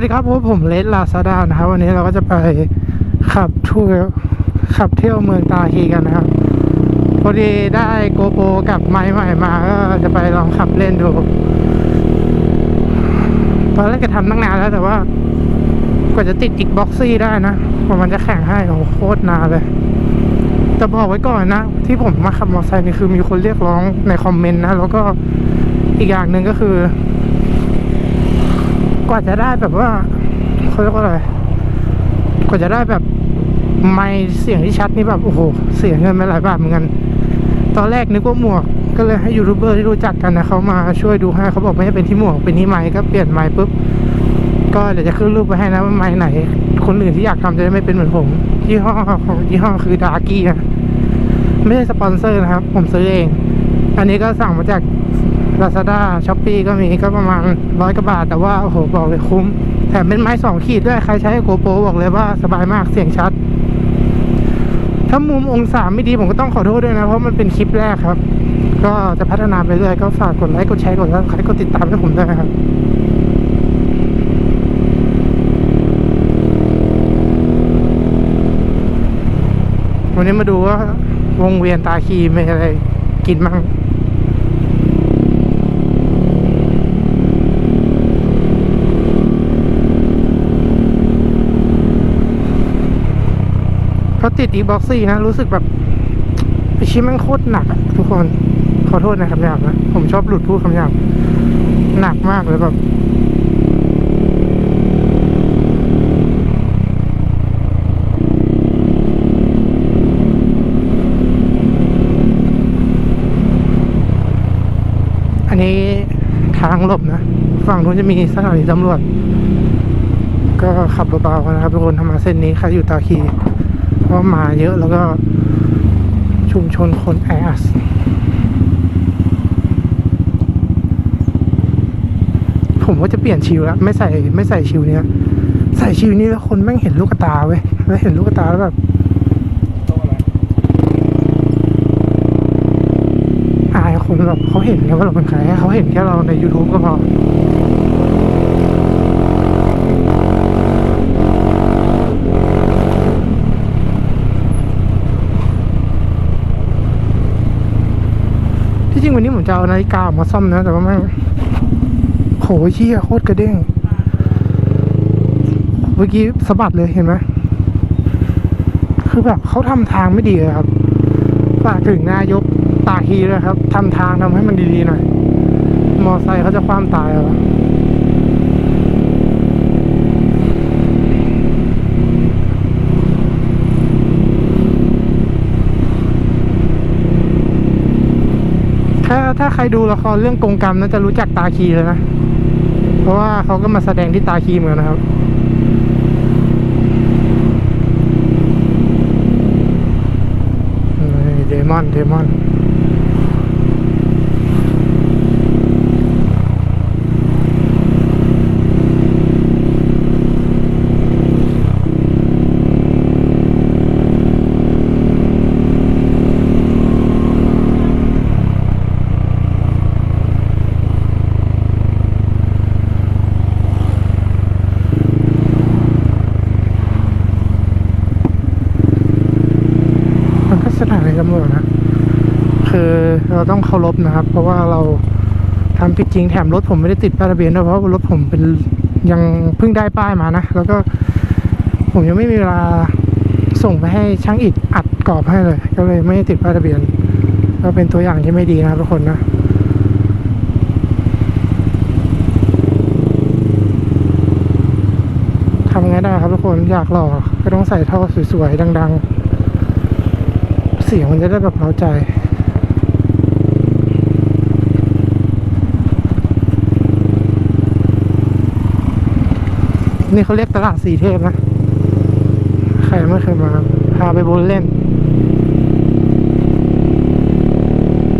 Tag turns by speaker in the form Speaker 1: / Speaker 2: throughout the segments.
Speaker 1: วัสดีครับผมผมเลสลาซาด้านะครับ วันนี้เราก็จะไปขับทัวร์ขับเที่ยวเมืองตาฮีกันนะครับพอดีได้โกโปรกับไม้ใหม่มาก็จะไปลองขับเล่นดูตอนแรกจะทำตั้งนานแล้วแต่ว่า กว่าจะติดอีกบ็อกซี่ได้นะกว่ามันจะแข่งให้โอ้โหโคตรนานเลยแต่บอกไว้ก่อนนะ ที่ผมมาขับมอเตอร์ไซค์นี่คือมีคนเรียกร้องในคอมเมนต์นะ แล้วก็อีกอย่างหนึ่งก็คือ กว่าจะได้แบบว่าเขาเรียกว่าอะไรกว่าจะได้แบบไม่เสียงที่ชัดนี่แบบโอ้โหเสียเงินไปหลายบาทเหมือนกัน ตอนแรกนึกว่าหมวกก็เลยให้ยูทูบเบอร์ที่รู้จักกันนะเขามาช่วยดูให้เขาบอกไม่ใช่เป็นที่หมวกเป็นที่ไม้ก็เปลี่ยนไม้ปุ๊บก็เดี๋ยวจะขึ้นรูปไปให้นะว่าไม้ไหน คนอื่นที่อยากทำจะได้ไม่เป็นเหมือนผมยี่ห้อของยี่ห้อคือดาร์กี้นะไม่ใช่สปอนเซอร์นะครับ ผมซื้อเอง อันนี้ก็สั่งมาจาก Lazada s h o p e e ก็มีก็ประมาณร้อยกว่าบาท แต่ว่า โอ้โห บอกเลยคุ้ม แถมเป็นไม้สองขีดด้วย ใครใช้โกโปรบอกเลยว่าสบายมากเสียงชัด ถ้ามุมองศาไม่ดีผมก็ต้องขอโทษด้วยนะ เพราะมันเป็นคลิปแรกครับ ก็จะพัฒนาไปเรื่อยก็ฝากกดไลค์กดแชร์กดซับสไครต์กดติดตามให้ผมด้วยนะครับวันนี้มาดูว่าวงเวียนตาคีมีอะไรกินบ้าง ติดอีบ็อกซี่นะรู้สึกแบบไอชิ้นมันโคตรหนักอะทุกคน ขอโทษนะคำหยาบนะ ผมชอบหลุดพูดคำหยาบหนักมากเลยแบบอันนี้ทางหลบนะ ฝั่งนู้นจะมีสถานีตำรวจ ก็ขับเบาๆนะครับทุกคนทำมาเส้นนี้ใครอยู่ตาคี เพราะมาเยอะแล้วก็ชุมชนคนแออัดผมว่าจะเปลี่ยนชิวแล้วไม่ใส่ไม่ใส่ชิวเนี้ยใส่ชิวนี้แล้วคนแม่งเห็นลูกตาเว้ยแล้วเห็นลูกตาแล้วแบบอายคนแบบเขาเห็นไงว่าเราเป็นใครเขาเห็นแค่เราใน YouTube ก็พอ ที่จริงวันนี้ผมจะเอานาฬิกามาซ่อมนะ แต่ว่าไม่โหเชี่ยโคตรกระเด้ง เมื่อกี้สะบัดเลยเห็นไหมคือแบบเขาทำทางไม่ดีเลยครับฝากถึงนายกตาคีเลยครับทำทางทำให้มันดีๆหน่อย มอไซค์เขาจะคว่ำตายเหรอถ้าถ้า ใครดูละครเรื่องกงกรรมน่าจะรู้จักตาคีเลยนะ เพราะว่าเขาก็มาแสดงที่ตาคีเหมือนนะครับเดมอนเดมอนมันก็สถานีตำรวจนะ คือเราต้องเคารพนะครับ เพราะว่าเราทำผิดจริงแถมรถผมไม่ได้ติดป้ายทะเบียนด้วยเพราะรถผมเป็นยังเพิ่งได้ป้ายมานะ แล้วก็ผมยังไม่มีเวลาส่งไปให้ช่างอิฐอัดกรอบให้เลย ก็เลยไม่ได้ติดป้ายทะเบียน ก็เป็นตัวอย่างที่ไม่ดีนะทุกคนนะทำไงได้ครับทุกคนอยากหล่อก็ต้องใส่ท่อสวยๆดัง ๆ เสียงมันจะได้แบบเราใจ นี่เขาเรียกตลาดสีเทพนะ ใครไม่เคยมาพาไปบนเล่น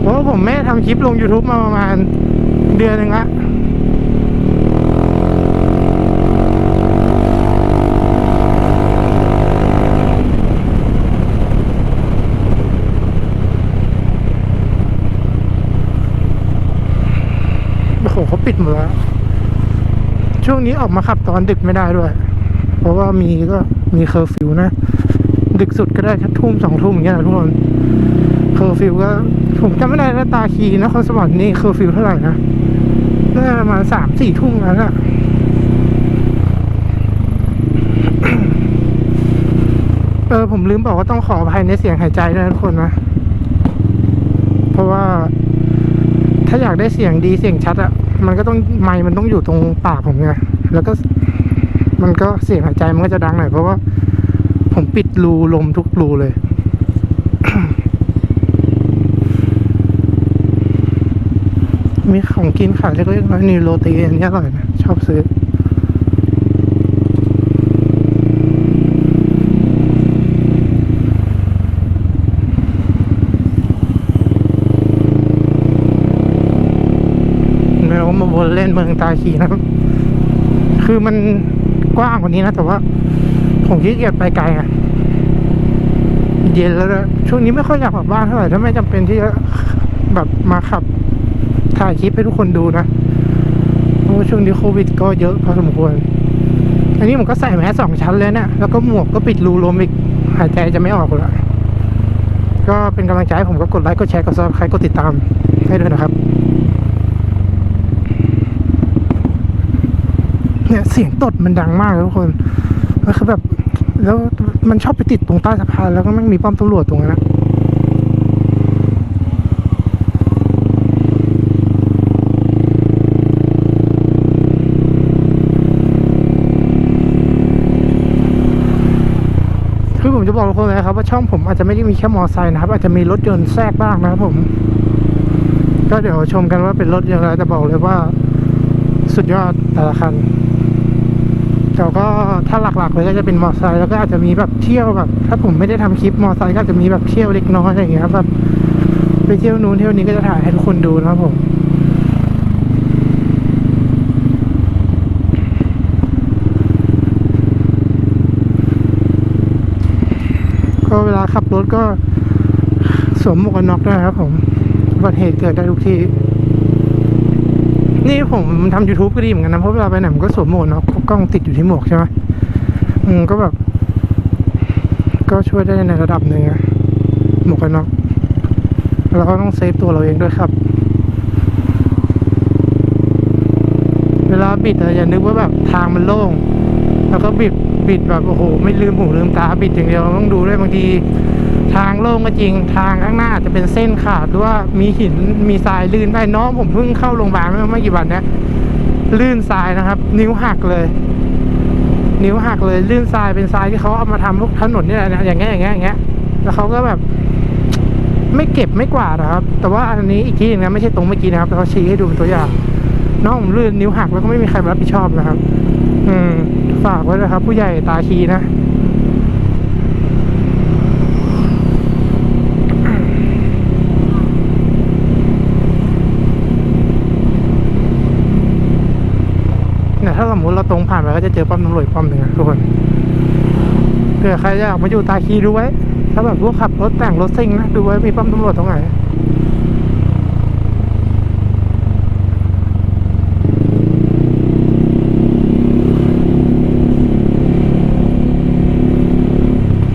Speaker 1: เพราะผมแม่ทำคลิปลง YouTube มาประมาณเดือนหนึ่งละ โอ้โหเขาปิดหมดแล้ว ช่วงนี้ออกมาขับตอนดึกไม่ได้ด้วย เพราะว่ามีก็มีเคอร์ฟิวนะ ดึกสุดก็ได้แค่ทุ่มสองทุ่มอย่างเงี้ยนะทุกคน เคอร์ฟิวก็ผมจำไม่ได้แล้วตาคีนครสวรรค์นี่เคอร์ฟิวเท่าไหร่นะน่าจะประมาณสามสี่ทุ่มแล้วน่ะเออผมลืมบอกว่าต้องขออภัยในเสียงหายใจด้วยนะทุกคนนะ เพราะว่าถ้าอยากได้เสียงดีเสียงชัดอะ มันก็ต้องไม้มันต้องอยู่ตรงปากผมไงแล้วก็มันก็เสียงหายใจมันก็จะดังหน่อยเพราะว่าผมปิดรูลมทุกรูเลย มีของกินขายเล็กๆน้อยนี่โรตีอันนี้อร่อยนะ ชอบซื้อ แล้วมาวน เล่นเมืองตาคีนะครับ คือมันกว้างกว่านี้นะแต่ว่า ผมขี้เกียจไปไกลอะเย็นแล้วช่วงนี้ไม่ค่อยอยากกลับบ้านเท่าไหร่ถ้าไม่จำเป็นที่จะแบบมาขับถ่ายคลิปให้ทุกคนดูนะเพราะช่วงนี้โควิด ก็เยอะพอสมควร อันนี้ผมก็ใส่แมสสองชั้นเลยเนะี่ยแล้วก็หมวกก็ปิดรูลมอีกหายใจจะไม่ออกลยก็เป็นกำลังใจให้ผมก็กดไลค์กดแชร์กดซับสไครต์กดติดตามให้ด้วยนะครับ เนี่ยเสียงตดมันดังมากทุกคนแล้วคือแบบแล้วมันชอบไปติดตรงใต้สะพานแล้วก็มันมีป้อมตำรวจตรงนั้นนะคือผมจะบอกทุกคนเลยนะครับ ว่าช่องผมอาจจะไม่ได้มีแค่มอไซค์นะครับ อาจจะมีรถยนต์แทรกบ้างนะครับผม ก็เดี๋ยวชมกันว่าเป็นรถยนต์อะไรแต่บอกเลยว่า สุดยอดแต่ละคัน แต่ก็ถ้าหลักๆเลยก็จะเป็นมอเตอร์ไซค์แล้วก็อาจจะมีแบบเที่ยวแบบถ้าผมไม่ได้ทำคลิปมอเตอร์ไซค์ก็อาจจะมีแบบเที่ยวเล็กน้อยอะไรอย่างเงี้ยครับแบบไปเที่ยวนู้นเที่ยวนี้ก็จะถ่ายให้ทุกคนดูนะครับผมก็เวลาขับรถก็สวมหมวกกันน็อกด้วยนะครับผมอุบัติเหตุเกิดได้ทุกที่ นี่ผมทำ YouTube ก็ดีเหมือนกันนะเพราะเวลาไปไหนผมก็สวมหมวกกนน็อกกล้องติดอยู่ที่หมวกใช่ไหมอืมก็แบบ ก็ช่วยได้ในระดับหนึ่งอะหมวกกันน็อกเราก็ต้องเซฟตัวเราเองด้วยครับ เวลาบิดอะอย่านึกว่าแบบทางมันโล่ง แล้วก็บิดบิดแบบโอ้โห ไม่ลืมหูลืมตาบิดอย่างเดียวต้องดูด้วยบางที ทางโล่งก็จริงทางข้างหน้าอาจจะเป็นเส้นขาดหรือว่ามีหินมีทรายลื่นไปน้องผมเพิ่งเข้าโรงพยาบาลเมื่อไม่กี่วันเนี้ยลื่นทรายนะครับ นิ้วหักเลย นิ้วหักเลยลื่นทรายเป็นทรายที่เขาเอามาทำพวกถนนนี่แหละนะอย่างเงี้ยอย่างเงี้ยอย่างเงี้ยแล้วเขาก็แบบ ไม่เก็บไม่กวาดนะครับ แต่ว่าอันนี้อีกที่นึงนะไม่ใช่ตรงเมื่อกี้นะครับแต่เขาชี้ให้ดูเป็นตัวอย่างน้องผมลื่นนิ้วหักแล้วก็ไม่มีใครมารับผิดชอบนะครับ อืมฝากไว้นะครับ ผู้ใหญ่ตาคีนะ เนี่ยถ้าสมม ตรงผ่านไปก็จะเจอป้อมตำรวจป้อมหนึ่งทุกคนเผื่อใครอยากมาอยู่ตาคีดูไว้ ถ้าแบบพวกขับรถแต่งรถซิ่งนะดูไว้มีป้อมตำรวจตรงไหน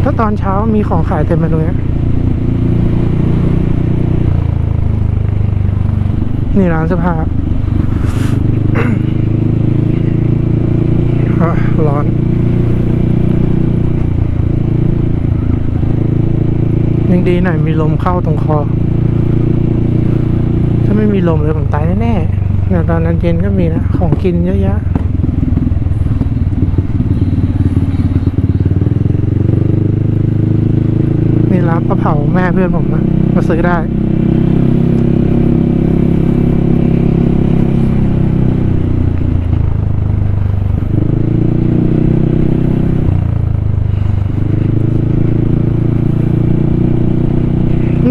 Speaker 1: ถ้าตอนเช้ามีของขายเต็มไปเนี้ยนี่ร้านเสื้อผ้า อะ ร้อนยังดีหน่อยมีลมเข้าตรงคอ ถ้าไม่มีลมเลยผมตายแน่ๆเนี่ยตอนนั้นเย็นก็มีนะ ของกินเยอะแยะนี่ร้านปลาเผาแม่เพื่อนผมนะมาซื้อได้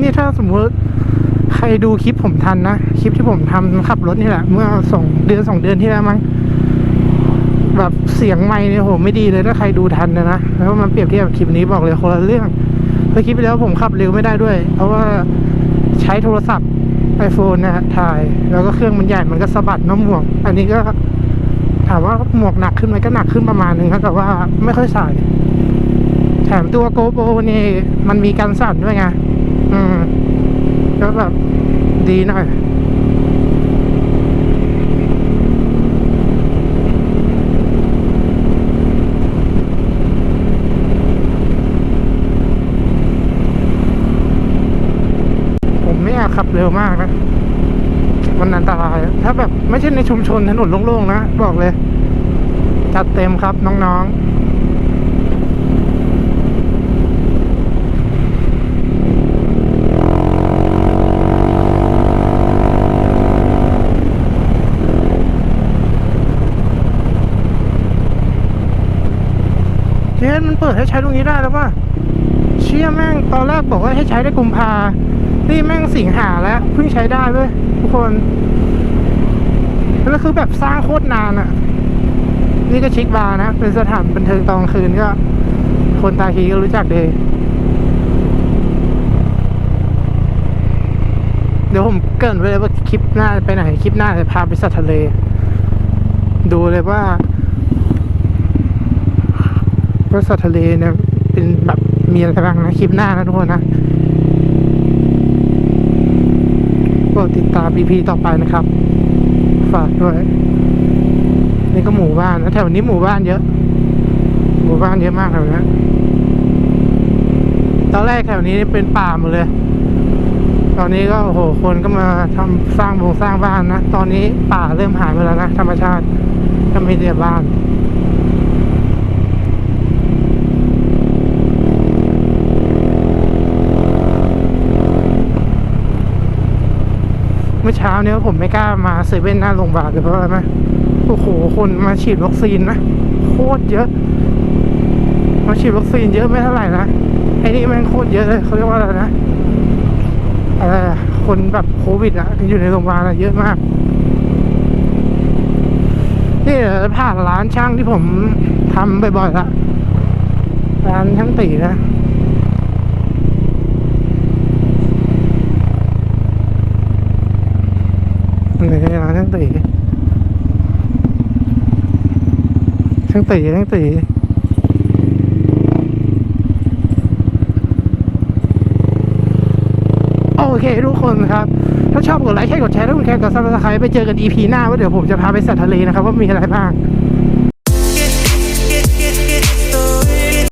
Speaker 1: นี่ถ้าสมมติใครดูคลิปผมทันนะ คลิปที่ผมทำขับรถนี่แหละ เมื่อสองเดือนสองเดือนที่แล้วมั้งแบบเสียงไม่เนี่ยโหไม่ดีเลยถ้าใครดูทันนะนะแล้วมันเปรียบเทียบคลิปนี้บอกเลยคนละเรื่องเพราะคลิปแล้วผมขับเร็วไม่ได้ด้วย เพราะว่าใช้โทรศัพท์ iPhone นะฮะถ่าย แล้วก็เครื่องมันใหญ่มันก็สะบัดน้ำหมวก อันนี้ก็ถามว่าหมวกหนักขึ้นไหมก็หนักขึ้นประมาณนึงครับแต่ว่าไม่ค่อยใส่แถมตัวโกโบนี่มันมีการสั่นด้วยไง อืมก็แบบดีหน่อยผมไม่อยากขับเร็วมากนะ มันอันตราย ถ้าแบบไม่ใช่ในชุมชนถนนโล่งๆนะ บอกเลย จัดเต็มครับน้องๆ เจนมันเปิดให้ใช้ตรงนี้ได้แล้วป่ะเชี่ยแม่งตอนแรกบอกว่าให้ใช้ได้กุมภานี่แม่งสิงหาแล้วเพิ่งใช้ได้เว้ยทุกคนแล้วคือแบบสร้างโคตรนานอะนี่ก็ชิคบาร์นะ เป็นสถานบันเทิงตอนคืนก็ คนตาคีก็รู้จักดีเดี๋ยวผมเกินไว้เลยว่าคลิปหน้าไปไหน คลิปหน้าจะพาไปสัตว์ทะเล ดูเลยว่า ว่าสัตว์ทะเลเนี่ยเป็นแบบมีอะไรบ้างนะ คลิปหน้านะทุกคนนะก็ติดตาม EP ต่อไปนะครับ ฝากด้วย นี่ก็หมู่บ้านนะแถวนี้หมู่บ้านเยอะ หมู่บ้านเยอะมากแถวนี้ตอนแรกแถวนี้เป็นป่าหมดเลย ตอนนี้ก็โอ้โหคนก็มาทำสร้างบงสร้างบ้านนะ ตอนนี้ป่าเริ่มหายไปแล้วนะธรรมชาติก็มีแต่บ้าน เมื่อเช้าเนี้ยผมไม่กล้ามาเซเว่นหน้าโรงพยาบาลเลยเพราะอะไรไหมโอ้โห คนมาฉีดวัคซีนนะโคตรเยอะ มาฉีดวัคซีนเยอะไม่เท่าไหร่นะไอ้นี่แม่งโคตรเยอะเลยเขาเรียกว่าอะไรนะอะไรคนแบบโควิดอะอยู่ในโรงพยาบาลอะเยอะมากนี่จะผ่านร้านช่างที่ผมทำบ่อยๆละร้านช่างตีนะ ทั้งตีทั้งตีทั้งตีโอเคทุกคนครับ ถ้าชอบกดไลค์ใช่กดแชร์ถ้าคุณแคร์กดซับสไครต์ไปเจอกัน EP หน้าว่าเดี๋ยวผมจะพาไปสัตว์ทะเลนะครับ ว่ามีอะไรบ้าง